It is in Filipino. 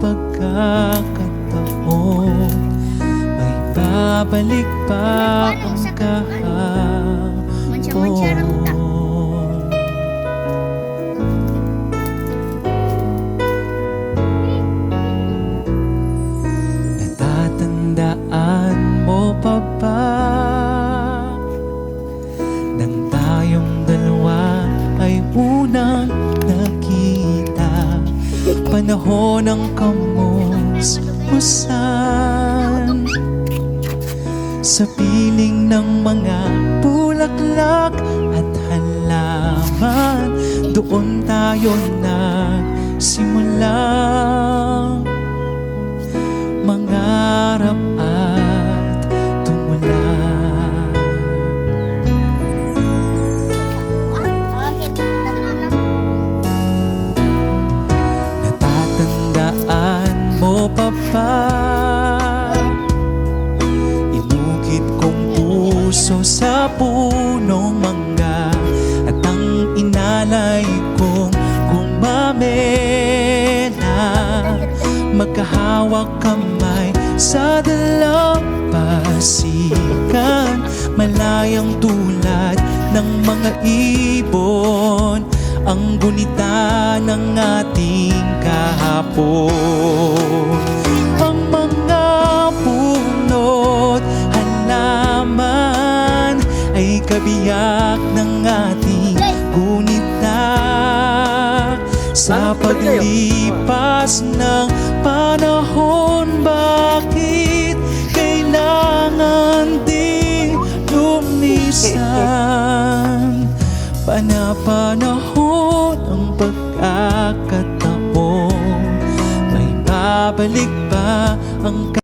pagkakataon May babalik pa ang ta. kahapon Natatandaan mo pa ba Nang tayong dalawa ay unang Panahon ng kamusmusan Sa piling ng mga bulaklak at halaman Doon tayo nagsimula puso sa punong mangga At ang inalay kong gumamela. Magkahawak kamay sa dalampasikan Malayang tulad ng mga ibon. Ang gunita ng ating kabiyak ng ating gunita Sa paglipas ng panahon Bakit kailangan ding lumisan? Panapanahon ang pagkakataon. May babalik ba ang